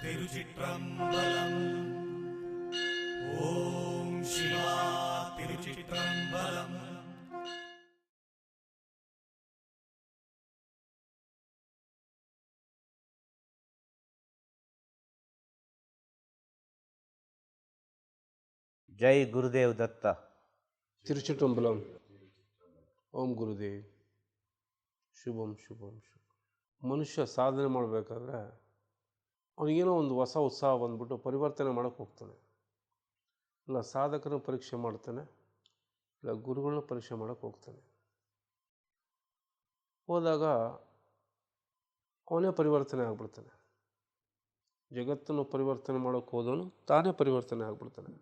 திருச்சிற்றம்பலம் ஓம் சிவா திருச்சிற்றம்பலம் ಜೈ ಗುರುದೇವ್ ದತ್ತ ತಿರುಚಿಟಂಬಲಂ ಓಂ ಗುರುದೇವ್ ಶುಭಂ ಶುಭಂ ಶುಭ ಮನುಷ್ಯ ಸಾಧನೆ ಮಾಡಬೇಕಾದ್ರೆ ಅವನಿಗೇನೋ ಒಂದು ಹೊಸ ಉತ್ಸಾಹ ಬಂದ್ಬಿಟ್ಟು ಪರಿವರ್ತನೆ ಮಾಡೋಕ್ಕೆ ಹೋಗ್ತಾನೆ. ಇಲ್ಲ, ಸಾಧಕನ ಪರೀಕ್ಷೆ ಮಾಡ್ತಾನೆ, ಇಲ್ಲ ಗುರುಗಳನ್ನ ಪರೀಕ್ಷೆ ಮಾಡೋಕ್ಕೆ ಹೋಗ್ತಾನೆ. ಹೋದಾಗ ಅವನೇ ಪರಿವರ್ತನೆ ಆಗ್ಬಿಡ್ತಾನೆ. ಜಗತ್ತನ್ನು ಪರಿವರ್ತನೆ ಮಾಡೋಕ್ಕೆ ಹೋದವನು ತಾನೇ ಪರಿವರ್ತನೆ ಆಗ್ಬಿಡ್ತಾನೆ.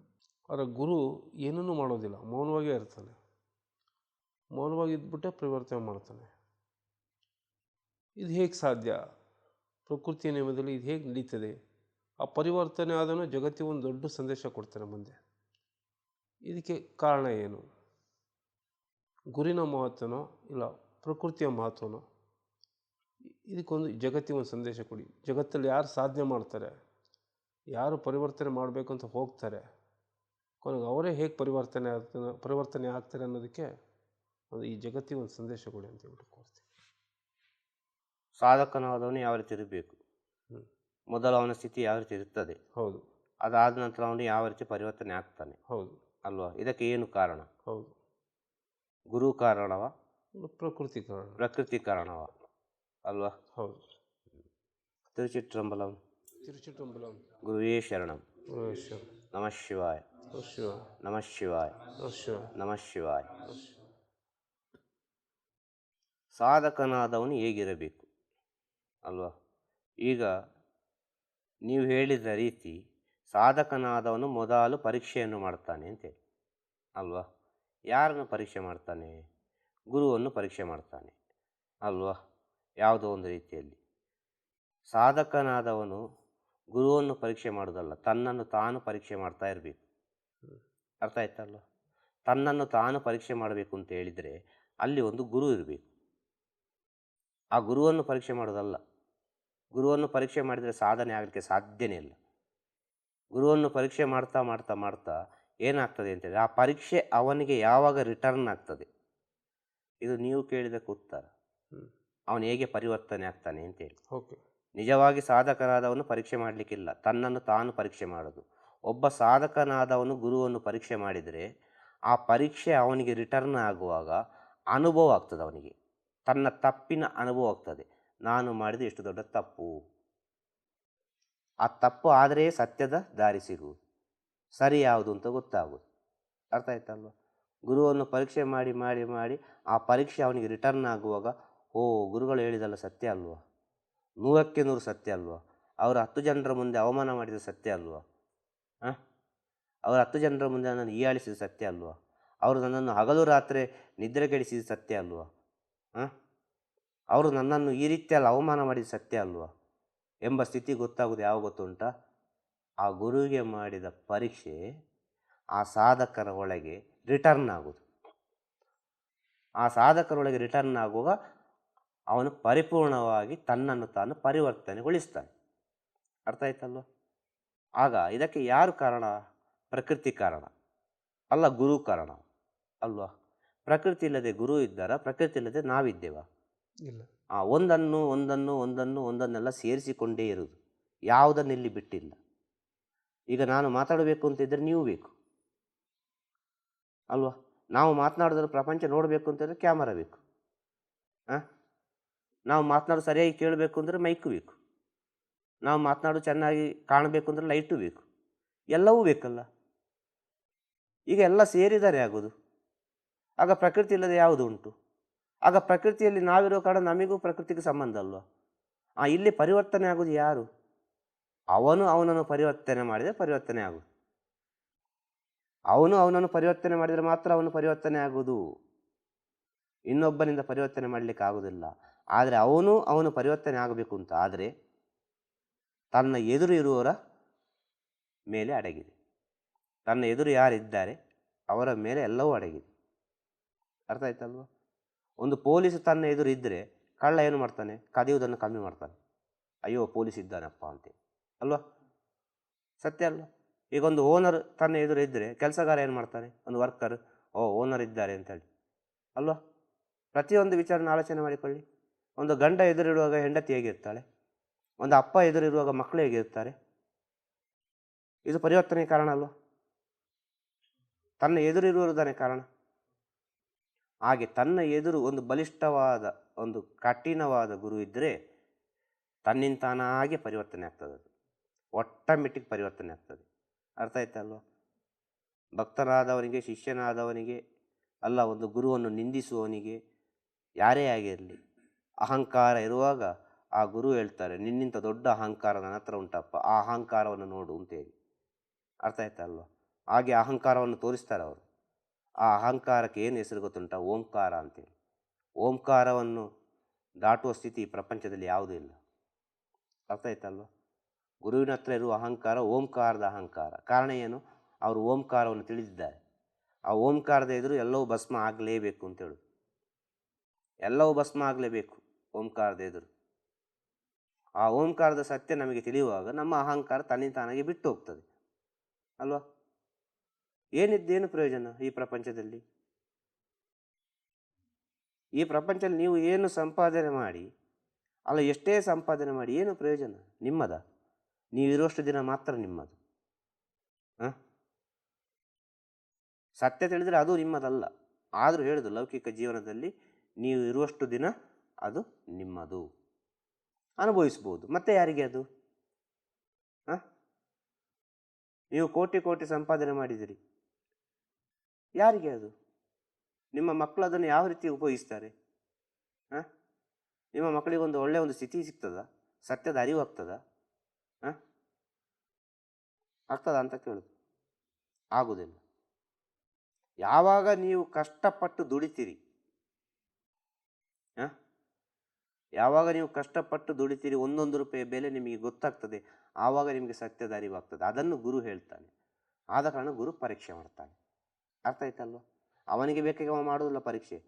ಆದರೆ ಗುರು ಏನನ್ನೂ ಮಾಡೋದಿಲ್ಲ, ಮೌನವಾಗೇ ಇರ್ತಾನೆ. ಮೌನವಾಗಿ ಇದ್ಬಿಟ್ಟೆ ಪರಿವರ್ತನೆ ಮಾಡ್ತಾನೆ. ಇದು ಹೇಗೆ ಸಾಧ್ಯ? ಪ್ರಕೃತಿಯ ನಿಯಮದಲ್ಲಿ ಇದು ಹೇಗೆ ನಡೀತದೆ? ಆ ಪರಿವರ್ತನೆ ಆದನು ಜಗತ್ತಿಗೆ ಒಂದು ದೊಡ್ಡ ಸಂದೇಶ ಕೊಡ್ತಾನೆ ಮುಂದೆ. ಇದಕ್ಕೆ ಕಾರಣ ಏನು? ಗುರಿನ ಮಹತ್ವನೋ ಇಲ್ಲ ಪ್ರಕೃತಿಯ ಮಹತ್ವನೋ? ಇದಕ್ಕೊಂದು ಜಗತ್ತಿಗೆ ಒಂದು ಸಂದೇಶ ಕೊಡಿ. ಜಗತ್ತಲ್ಲಿ ಯಾರು ಸಾಧನೆ ಮಾಡ್ತಾರೆ? ಯಾರು ಪರಿವರ್ತನೆ ಮಾಡಬೇಕು ಅಂತ ಹೋಗ್ತಾರೆ? ಕೊನೆಗೆ ಅವರೇ ಹೇಗೆ ಪರಿವರ್ತನೆ ಆಗ್ತಾನೆ ಪರಿವರ್ತನೆ ಆಗ್ತಾರೆ ಅನ್ನೋದಕ್ಕೆ ಒಂದು ಈ ಜಗತ್ತಿಗೆ ಒಂದು ಸಂದೇಶ ಕೊಡಿ ಅಂತ ಹೇಳ್ಬಿಟ್ಟು ಕೋರ್ತೀನಿ. ಸಾಧಕನಾದವನು ಯಾವ ರೀತಿ ಇರಬೇಕು? ಮೊದಲ ಅವನ ಸ್ಥಿತಿ ಯಾವ ರೀತಿ ಇರ್ತದೆ ಹೌದು. ಅದಾದ ನಂತರ ಅವನು ಯಾವ ರೀತಿ ಪರಿವರ್ತನೆ ಆಗ್ತಾನೆ? ಹೌದು. ಅಲ್ವಾ? ಇದಕ್ಕೆ ಏನು ಕಾರಣ? ಹೌದು. ಗುರು ಕಾರಣವ? ಪ್ರಕೃತಿ ಕಾರಣ. ಪ್ರಕೃತಿ ಕಾರಣವ. ಅಲ್ವಾ? ಹೌದು. ತಿರುಚಿಟ್ರಂಬಲಂ. ತಿರುಚಿಟಂಬಲಂ ಗುರುವೇ ಶರಣಂ. ನಮ ಶಿವಾಯ. ನಮ ಶಿವಾಯ. ನಮಃ ಶಿವಾಯ. ಸಾಧಕನಾದವನು ಹೇಗಿರಬೇಕು? ಅಲ್ವಾ? ಈಗ ನೀವು ಹೇಳಿದ ರೀತಿ ಸಾಧಕನಾದವನು ಮೊದಲು ಪರೀಕ್ಷೆಯನ್ನು ಮಾಡ್ತಾನೆ ಅಂತೇಳಿ, ಅಲ್ವಾ? ಯಾರನ್ನು ಪರೀಕ್ಷೆ ಮಾಡ್ತಾನೆ? ಗುರುವನ್ನು ಪರೀಕ್ಷೆ ಮಾಡ್ತಾನೆ, ಅಲ್ವಾ? ಯಾವುದೋ ಒಂದು ರೀತಿಯಲ್ಲಿ. ಸಾಧಕನಾದವನು ಗುರುವನ್ನು ಪರೀಕ್ಷೆ ಮಾಡೋದಲ್ಲ, ತನ್ನನ್ನು ತಾನು ಪರೀಕ್ಷೆ ಮಾಡ್ತಾ ಇರಬೇಕು. ಅರ್ಥ ಆಯ್ತಲ್ವ ತನ್ನನ್ನು ತಾನು ಪರೀಕ್ಷೆ ಮಾಡಬೇಕು ಅಂತ ಹೇಳಿದರೆ ಅಲ್ಲಿ ಒಂದು ಗುರು ಇರಬೇಕು. ಆ ಗುರುವನ್ನು ಪರೀಕ್ಷೆ ಮಾಡೋದಲ್ಲ ಗುರುವನ್ನು ಪರೀಕ್ಷೆ ಮಾಡಿದರೆ ಸಾಧನೆ ಆಗಲಿಕ್ಕೆ ಸಾಧ್ಯನೇ ಇಲ್ಲ. ಗುರುವನ್ನು ಪರೀಕ್ಷೆ ಮಾಡ್ತಾ ಮಾಡ್ತಾ ಮಾಡ್ತಾ ಏನಾಗ್ತದೆ ಅಂತೇಳಿ ಆ ಪರೀಕ್ಷೆ ಅವನಿಗೆ ಯಾವಾಗ ರಿಟರ್ನ್ ಆಗ್ತದೆ? ಇದು ನೀವು ಕೇಳಿದಕ್ಕೆ ಉತ್ತರ. ಅವನು ಹೇಗೆ ಪರಿವರ್ತನೆ ಆಗ್ತಾನೆ ಅಂತೇಳಿ. ಓಕೆ. ನಿಜವಾಗಿ ಸಾಧಕನಾದವನು ಪರೀಕ್ಷೆ ಮಾಡಲಿಕ್ಕಿಲ್ಲ. ತನ್ನನ್ನು ತಾನು ಪರೀಕ್ಷೆ ಮಾಡೋದು. ಒಬ್ಬ ಸಾಧಕನಾದವನು ಗುರುವನ್ನು ಪರೀಕ್ಷೆ ಮಾಡಿದರೆ ಆ ಪರೀಕ್ಷೆ ಅವನಿಗೆ ರಿಟರ್ನ್ ಆಗುವಾಗ ಅನುಭವ ಆಗ್ತದೆ ಅವನಿಗೆ. ತನ್ನ ತಪ್ಪಿನ ಅನುಭವ ಆಗ್ತದೆ. ನಾನು ಮಾಡಿದ ಎಷ್ಟು ದೊಡ್ಡ ತಪ್ಪು. ಆ ತಪ್ಪು ಆದರೆ ಸತ್ಯದ ದಾರಿ ಸಿಗುವುದು ಸರಿ ಯಾವುದು ಅಂತ ಗೊತ್ತಾಗೋದು ಅರ್ಥ ಆಯ್ತಲ್ವ? ಗುರುವನ್ನು ಪರೀಕ್ಷೆ ಮಾಡಿ ಮಾಡಿ ಮಾಡಿ ಆ ಪರೀಕ್ಷೆ ಅವನಿಗೆ ರಿಟರ್ನ್ ಆಗುವಾಗ, ಓ, ಗುರುಗಳು ಹೇಳಿದಲ್ಲ ಸತ್ಯ ಅಲ್ವಾ? ನೂರಕ್ಕೆ ನೂರು ಸತ್ಯ ಅಲ್ವಾ? ಅವರು ಹತ್ತು ಜನರ ಮುಂದೆ ಅವಮಾನ ಮಾಡಿದ ಸತ್ಯ ಅಲ್ವಾ? ಹಾಂ? ಅವರು ಹತ್ತು ಜನರ ಮುಂದೆ ನನ್ನನ್ನು ಹೀಯಾಳಿಸಿದ ಸತ್ಯ ಅಲ್ವಾ? ಅವರು ನನ್ನನ್ನು ಹಗಲು ರಾತ್ರಿ ನಿದ್ರೆಗೆಡಿಸಿದ ಸತ್ಯ ಅಲ್ವಾ? ಹಾಂ? ಅವರು ನನ್ನನ್ನು ಈ ರೀತಿಯಲ್ಲಿ ಅವಮಾನ ಮಾಡಿದ ಸತ್ಯ ಅಲ್ವಾ? ಎಂಬ ಸ್ಥಿತಿ ಗೊತ್ತಾಗೋದು ಯಾವ ಗೊತ್ತುಂಟಾ? ಆ ಗುರುವಿಗೆ ಮಾಡಿದ ಪರೀಕ್ಷೆ ಆ ಸಾಧಕರ ಒಳಗೆ ರಿಟರ್ನ್ ಆಗೋದು ಆ ಸಾಧಕರೊಳಗೆ ರಿಟರ್ನ್ ಆಗುವಾಗ ಅವನು ಪರಿಪೂರ್ಣವಾಗಿ ತನ್ನನ್ನು ತಾನು ಪರಿವರ್ತನೆಗೊಳಿಸ್ತಾನೆ. ಅರ್ಥ ಆಯ್ತಲ್ವ? ಆಗ ಇದಕ್ಕೆ ಯಾರು ಕಾರಣ? ಪ್ರಕೃತಿ ಕಾರಣ. ಅಲ್ಲ ಗುರು ಕಾರಣ. ಅಲ್ವಾ? ಪ್ರಕೃತಿ ಇಲ್ಲದೆ ಗುರು ಇದ್ದಾರ? ಪ್ರಕೃತಿ ಇಲ್ಲದೆ ನಾವಿದ್ದೇವ? ಇಲ್ಲ. ಆ ಒಂದನ್ನು ಒಂದನ್ನು ಒಂದನ್ನು, ಒಂದನ್ನೆಲ್ಲ ಸೇರಿಸಿಕೊಂಡೇ ಇರುವುದು. ಯಾವುದನ್ನು ಇಲ್ಲಿ ಬಿಟ್ಟಿಲ್ಲ. ಈಗ ನಾನು ಮಾತಾಡಬೇಕು ಅಂತಿದ್ದರೆ ನೀವು ಬೇಕು. ಅಲ್ವಾ? ನಾವು ಮಾತನಾಡಿದ್ರೆ ಪ್ರಪಂಚ ನೋಡಬೇಕು ಅಂತಂದರೆ ಕ್ಯಾಮರಾ ಬೇಕು. ಹಾಂ ನಾವು ಮಾತನಾಡು ಸರಿಯಾಗಿ ಕೇಳಬೇಕು ಅಂದರೆ ಮೈಕು ಬೇಕು. ನಾವು ಮಾತನಾಡು ಚೆನ್ನಾಗಿ ಕಾಣಬೇಕು ಅಂದರೆ ಲೈಟು ಬೇಕು. ಎಲ್ಲವೂ ಬೇಕಲ್ಲ. ಈಗ ಎಲ್ಲ ಸೇರಿದರೆ ಆಗೋದು. ಆಗ ಪ್ರಕೃತಿ ಇಲ್ಲದೆ ಯಾವುದು ಉಂಟು? ಆಗ ಪ್ರಕೃತಿಯಲ್ಲಿ ನಾವಿರೋ ಕಾರಣ ನಮಗೂ ಪ್ರಕೃತಿಗೆ ಸಂಬಂಧ ಅಲ್ವಾ? ಆ, ಇಲ್ಲಿ ಪರಿವರ್ತನೆ ಆಗೋದು ಯಾರು? ಅವನು ಅವನನ್ನು ಪರಿವರ್ತನೆ ಮಾಡಿದರೆ ಪರಿವರ್ತನೆ ಆಗೋದು. ಅವನು ಅವನನ್ನು ಪರಿವರ್ತನೆ ಮಾಡಿದರೆ ಮಾತ್ರ ಅವನು ಪರಿವರ್ತನೆ ಆಗುವುದು ಇನ್ನೊಬ್ಬನಿಂದ ಪರಿವರ್ತನೆ ಮಾಡಲಿಕ್ಕೆ ಆಗೋದಿಲ್ಲ. ಆದರೆ ಅವನು ಅವನು ಪರಿವರ್ತನೆ ಆಗಬೇಕು ಅಂತ ಆದರೆ ತನ್ನ ಎದುರು ಇರುವವರ ಮೇಲೆ ಅಡಗಿದೆ. ತನ್ನ ಎದುರು ಯಾರಿದ್ದಾರೆ ಅವರ ಮೇಲೆ ಎಲ್ಲವೂ ಅಡಗಿದೆ. ಅರ್ಥ ಆಯ್ತಲ್ವ? ಒಂದು ಪೊಲೀಸ್ ತನ್ನ ಎದುರು ಇದ್ದರೆ ಕಳ್ಳ ಏನು ಮಾಡ್ತಾನೆ? ಕದಿಯುವುದನ್ನು ಕಮ್ಮಿ ಮಾಡ್ತಾನೆ. ಅಯ್ಯೋ, ಪೊಲೀಸ್ ಇದ್ದಾನಪ್ಪ ಅಂತೇಳಿ ಅಲ್ವಾ? ಸತ್ಯ ಅಲ್ಲ ಈಗ ಒಂದು ಓನರ್ ತನ್ನ ಎದುರು ಇದ್ದರೆ ಕೆಲಸಗಾರ ಏನು ಮಾಡ್ತಾನೆ ಒಂದು ವರ್ಕರ್, ಓ, ಓನರ್ ಇದ್ದಾರೆ ಅಂತೇಳಿ ಅಲ್ವಾ? ಪ್ರತಿಯೊಂದು ವಿಚಾರನ ಆಲೋಚನೆ ಮಾಡಿಕೊಳ್ಳಿ. ಒಂದು ಗಂಡ ಎದುರಿರುವಾಗ ಹೆಂಡತಿ ಹೇಗಿರ್ತಾಳೆ? ಒಂದು ಅಪ್ಪ ಎದುರಿರುವಾಗ ಮಕ್ಕಳು ಹೇಗಿರ್ತಾರೆ? ಇದು ಪರಿವರ್ತನೆ ಕಾರಣ ಅಲ್ವಾ? ತನ್ನ ಎದುರಿರುವುದನೇ ಕಾರಣ. ಹಾಗೆ ತನ್ನ ಎದುರು ಒಂದು ಬಲಿಷ್ಠವಾದ, ಒಂದು ಕಠಿಣವಾದ ಗುರು ಇದ್ದರೆ ತನ್ನಿಂತಾನಾಗೆ ಪರಿವರ್ತನೆ ಆಗ್ತದೆ ಅದು. ಆಟೋಮೆಟಿಕ್ ಪರಿವರ್ತನೆ ಆಗ್ತದೆ. ಅರ್ಥ ಆಯ್ತಲ್ವ ಭಕ್ತನಾದವನಿಗೆ, ಶಿಷ್ಯನಾದವನಿಗೆ, ಅಲ್ಲ ಒಂದು ಗುರುವನ್ನು ನಿಂದಿಸುವವನಿಗೆ ಯಾರೇ ಆಗಿರಲಿ ಅಹಂಕಾರ ಇರುವಾಗ ಆ ಗುರು ಹೇಳ್ತಾರೆ, ನಿನ್ನಿಂತ ದೊಡ್ಡ ಅಹಂಕಾರ ನನ್ನ ಹತ್ರ ಉಂಟಪ್ಪ, ಆ ಅಹಂಕಾರವನ್ನು ನೋಡು ಅಂತೇಳಿ. ಅರ್ಥ ಆಯ್ತಲ್ವ ಹಾಗೆ ಅಹಂಕಾರವನ್ನು ತೋರಿಸ್ತಾರೆ ಅವರು. ಆ ಅಹಂಕಾರಕ್ಕೆ ಏನು ಹೆಸರು ಗೊತ್ತುಂಟ? ಓಂಕಾರ ಅಂತೇಳಿ. ಓಂಕಾರವನ್ನು ದಾಟುವ ಸ್ಥಿತಿ ಪ್ರಪಂಚದಲ್ಲಿ ಯಾವುದೂ ಇಲ್ಲ. ಅರ್ಥ ಆಯ್ತಲ್ವ? ಗುರುವಿನ ಹತ್ರ ಇರುವ ಅಹಂಕಾರ ಓಂಕಾರದ ಅಹಂಕಾರ. ಕಾರಣ ಏನು? ಅವರು ಓಂಕಾರವನ್ನು ತಿಳಿದಿದ್ದಾರೆ. ಆ ಓಂಕಾರದ ಎದುರು ಎಲ್ಲವೂ ಭಸ್ಮ ಆಗಲೇಬೇಕು ಅಂತೇಳು. ಎಲ್ಲವೂ ಭಸ್ಮ ಆಗಲೇಬೇಕು ಓಂಕಾರದ ಎದುರು. ಆ ಓಂಕಾರದ ಸತ್ಯ ನಮಗೆ ತಿಳಿಯುವಾಗ ನಮ್ಮ ಅಹಂಕಾರ ತನ್ನಿಂದ ತಾನಾಗಿ ಬಿಟ್ಟು ಹೋಗ್ತದೆ. ಅಲ್ವಾ? ಏನಿದ್ದೇನು ಪ್ರಯೋಜನ ಈ ಪ್ರಪಂಚದಲ್ಲಿ? ಈ ಪ್ರಪಂಚದಲ್ಲಿ ನೀವು ಏನು ಸಂಪಾದನೆ ಮಾಡಿ, ಅಲ್ಲ ಎಷ್ಟೇ ಸಂಪಾದನೆ ಮಾಡಿ ಏನು ಪ್ರಯೋಜನ? ನಿಮ್ಮದ? ನೀವು ಇರುವಷ್ಟು ದಿನ ಮಾತ್ರ ನಿಮ್ಮದು. ಹಾಂ? ಸತ್ಯ ತಿಳಿದರೆ ಅದು ನಿಮ್ಮದಲ್ಲ. ಆದರೂ ಹೇಳುದು ಲೌಕಿಕ ಜೀವನದಲ್ಲಿ ನೀವು ಇರುವಷ್ಟು ದಿನ ಅದು ನಿಮ್ಮದು. ಅನುಭವಿಸ್ಬೋದು. ಮತ್ತೆ ಯಾರಿಗೆ ಅದು? ಹಾಂ? ನೀವು ಕೋಟಿ ಕೋಟಿ ಸಂಪಾದನೆ ಮಾಡಿದಿರಿ. ಯಾರಿಗೆ ಅದು? ನಿಮ್ಮ ಮಕ್ಕಳು ಅದನ್ನು ಯಾವ ರೀತಿ ಉಪಯೋಗಿಸ್ತಾರೆ? ಹಾಂ? ನಿಮ್ಮ ಮಕ್ಕಳಿಗೆ ಒಂದು ಒಳ್ಳೆಯ ಒಂದು ಸ್ಥಿತಿ ಸಿಗ್ತದ? ಸತ್ಯದ ಅರಿವು ಆಗ್ತದ? ಹಾಂ? ಆಗ್ತದ ಅಂತ ಕೇಳುದು. ಆಗುವುದಿಲ್ಲ ಯಾವಾಗ ನೀವು ಕಷ್ಟಪಟ್ಟು ದುಡಿತೀರಿ? ಹಾಂ? ಯಾವಾಗ ನೀವು ಕಷ್ಟಪಟ್ಟು ದುಡಿತೀರಿ ಒಂದೊಂದು ರೂಪಾಯಿ ಬೆಲೆ ನಿಮಗೆ ಗೊತ್ತಾಗ್ತದೆ. ಆವಾಗ ನಿಮಗೆ ಸತ್ಯದ ಅರಿವಾಗ್ತದೆ ಅದನ್ನು ಗುರು ಹೇಳ್ತಾನೆ. ಆದ ಕಾರಣ ಗುರು ಪರೀಕ್ಷೆ ಮಾಡ್ತಾನೆ. ಅರ್ಥ ಆಯ್ತಲ್ವ? ಅವನಿಗೆ ಬೇಕಾಗಿ ಅವ ಮಾಡೋದಿಲ್ಲ ಪರೀಕ್ಷೆ.